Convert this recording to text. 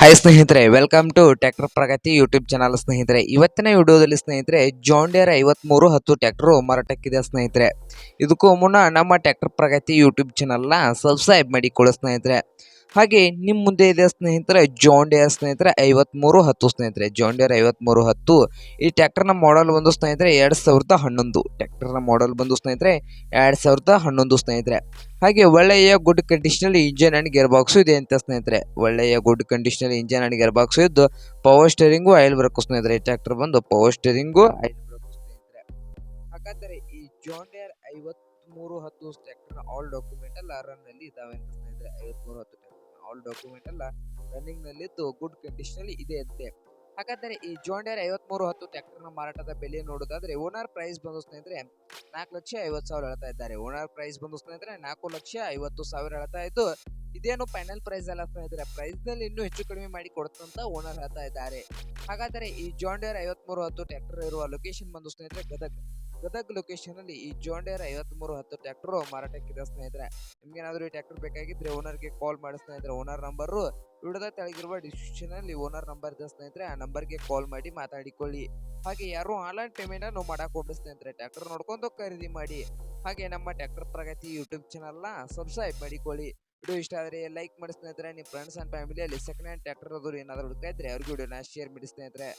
Hi ಸ್ನೇಹಿತರೆ welcome to tractor Pragati YouTube channel ಸ್ನೇಹಿತರೆ. ಇವತ್ತಿನ ವಿಡಿಯೋದಲ್ಲಿ, ಸ್ನೇಹಿತರೆ ಜಾಂಡಿಯರ್ ಐವತ್ಮೂರು ಹತ್ತು ಟ್ರ್ಯಾಕ್ಟರ್ ಮಾರಾಟಕ್ಕಿದೆ, ಸ್ನೇಹಿತರೆ. ಇದಕ್ಕೂ ಮುನ್ನ ನಮ್ಮ ಟ್ರ್ಯಾಕ್ಟರ್ ಪ್ರಗತಿ ಯೂಟ್ಯೂಬ್ ಚಾನಲ್ನ ಸಬ್ಸ್ಕ್ರೈಬ್ ಮಾಡಿಕೊಳ್ಳಿ, ಸ್ನೇಹಿತರೆ. ಹಾಗೆ ನಿಮ್ಮ ಮುಂದೆ ಇದೆ ಸ್ನೇಹಿತರೆ ಜಾಂಡಿಯರ್ ಸ್ನೇಹಿತರೆ, ಐವತ್ಮೂರು ಹತ್ತು ಸ್ನೇಹಿತರೆ. ಜಾಂಡಿಯರ್ ಐವತ್ಮೂರು ಹತ್ತು. ಈ ಟ್ಯಾಕ್ಟರ್ನ ಮಾಡೆಲ್ ಬಂದು ಸ್ನೇಹಿತರೆ, ಎರಡು ಸಾವಿರದ ಹನ್ನೊಂದು. ಟ್ಯಾಕ್ಟರ್ನ ಮಾಡೆಲ್ ಬಂದು ಸ್ನೇಹಿತರೆ, ಎರಡು ಸಾವಿರದ ಹನ್ನೊಂದು ಸ್ನೇಹಿತರೆ. ಹಾಗೆ ಒಳ್ಳೆಯ ಗುಡ್ ಕಂಡೀಷನಲ್ಲಿ ಇಂಜನ್ ಆ್ಯಂಡ್ ಗೇರ್ ಬಾಕ್ಸು ಇದೆ ಅಂತ ಸ್ನೇಹಿತರೆ. ಒಳ್ಳೆಯ ಗುಡ್ ಕಂಡೀಷನಲ್ಲಿ ಇಂಜನ್ ಆ್ಯಂಡ್ ಗೇರ್ ಬಾಕ್ಸು ಇದ್ದು ಪವರ್ ಸ್ಟೇರಿಂಗು ಆಯಿಲ್ ಬ್ರೇಕು ಸ್ನೇಹಿತರೆ. ಟ್ರ್ಯಾಕ್ಟರ್ ಬಂದು ಪವರ್ ಸ್ಟೇರಿಂಗು ಆಯಿಲ್ ಬ್ರೇಕು ಸ್ನೇಹಿತರೆ. ಹಾಗಾದರೆ ಈ ಜಾಂಡಿಯರ್ ಐವತ್ಮೂರು ಹತ್ತು ಟ್ರ್ಯಾಕ್ಟರ್ ಆಲ್ ಡಾಕ್ಯುಮೆಂಟ್ ಎಲ್ಲ ರನ್ನಲ್ಲಿ ಇದಾವೆ ಅಂತ ಸ್ನೇಹಿತರೆ. ಐವತ್ಮೂರು ಹತ್ತು ಆಲ್ ಡಾಕ್ಯುಮೆಂಟ್ ಎಲ್ಲ ರನ್ನಿಂಗ್ ನಲ್ಲಿದ್ದು ಗುಡ್ ಕಂಡೀಷನ್ ಅಲ್ಲಿ ಇದೆ ಅಂತೆ. ಹಾಗಾದರೆ ಈ ಜಾಂಡಿಯರ್ ಐವತ್ಮೂರು ಹತ್ತು ನ ಮಾರಾಟದ ಬೆಲೆ ನೋಡೋದಾದ್ರೆ ಓನರ್ ಪ್ರೈಸ್ ಬಂದು ಸ್ನೇಹಿತರೆ ನಾಲ್ಕು ಲಕ್ಷ ಐವತ್ತು ಸಾವಿರ ಹೇಳ್ತಾ ಇದ್ದಾರೆ. ಓನರ್ ಪ್ರೈಸ್ ಬಂದು ಸ್ನೇಹಿತರೆ ನಾಲ್ಕು ಲಕ್ಷ ಐವತ್ತು ಸಾವಿರ ಹೇಳ್ತಾ ಇದ್ದು, ಇದೇನು ಫೈನಲ್ ಪ್ರೈಸ್ ಅಲ್ಲ ಸ್ನೇಹಿತರೆ ಪ್ರೈಸ್ನಲ್ಲಿ ಇನ್ನೂ ಹೆಚ್ಚು ಕಡಿಮೆ ಮಾಡಿ ಕೊಡುತ್ತಂತ ಓನರ್ ಹೇಳ್ತಾ ಇದ್ದಾರೆ. ಹಾಗಾದರೆ ಈ ಜಾಂಡಿಯರ್ ಐವತ್ಮೂರು ಹತ್ತು ಟ್ರ್ಯಾಕ್ಟರ್ ಇರುವ ಲೊಕೇಶನ್ ಬಂದು ಸ್ನೇಹಿತರೆ ಗದಗ್. ಗದಗ್ ಲೊಕೇಶನ್ ಅಲ್ಲಿ ಈ ಜೋಂಡೇರ್ ಐವತ್ಮೂರು ಹತ್ತು ಟ್ರ್ಯಾಕ್ಟರ್ ಮಾರಾಟಕ್ಕಿದೆ ಸ್ನೇಹಿತರೆ ನಿಮ್ಗೆ ಏನಾದರೂ ಈ ಟ್ರ್ಯಾಕ್ಟರ್ ಬೇಕಾಗಿದ್ರೆ ಓನರ್ಗೆ ಕಾಲ್ ಮಾಡಿ ಸ್ನೇಹಿತರೆ ಓನರ್ ನಂಬರು ವಿಡಿಯೋದ ತೆಳಗಿರುವ ಡಿಸ್ಕ್ರಿಪ್ಷನ್ ಅಲ್ಲಿ ಓನರ್ ನಂಬರ್ ಇದೆ ಸ್ನೇಹಿತರೆ, ಆ ನಂಬರ್ಗೆ ಕಾಲ್ ಮಾಡಿ ಮಾತಾಡಿಕೊಳ್ಳಿ. ಹಾಗೆ ಯಾರು ಆನ್ಲೈನ್ ಪೇಮೆಂಟ್ ಅನ್ನು ಮಾಡಕ್ ಸ್ನೇಹಿತರೆ ಟ್ರ್ಯಾಕ್ಟರ್ ನೋಡ್ಕೊಂಡು ಖರೀದಿ ಮಾಡಿ. ಹಾಗೆ ನಮ್ಮ ಟ್ರ್ಯಾಕ್ಟರ್ ಪ್ರಗತಿ ಯೂಟ್ಯೂಬ್ ಚಾನಲ್ನ ಸಬ್ಸ್ಕ್ರೈಬ್ ಮಾಡಿಕೊಳ್ಳಿ. ವಿಡಿಯೋ ಇಷ್ಟ ಆದರೆ ಲೈಕ್ ಮಾಡಿ ಸ್ನೇಹಿತರೆ ನಿಮ್ಮ ಫ್ರೆಂಡ್ಸ್ ಆ್ಯಂಡ್ ಫ್ಯಾಮಿಲಿಯಲ್ಲಿ ಸೆಕೆಂಡ್ ಹ್ಯಾಂಡ್ ಟ್ರ್ಯಾಕ್ಟರ್ ಅದು ಏನಾದರೂ ಹುಡುಕ್ತಾ ಇದ್ರೆ ಅವ್ರಿಗೆ ವಿಡಿಯೋನ ಶೇರ್ ಮಾಡಿ ಸ್ನೇಹಿತರೆ.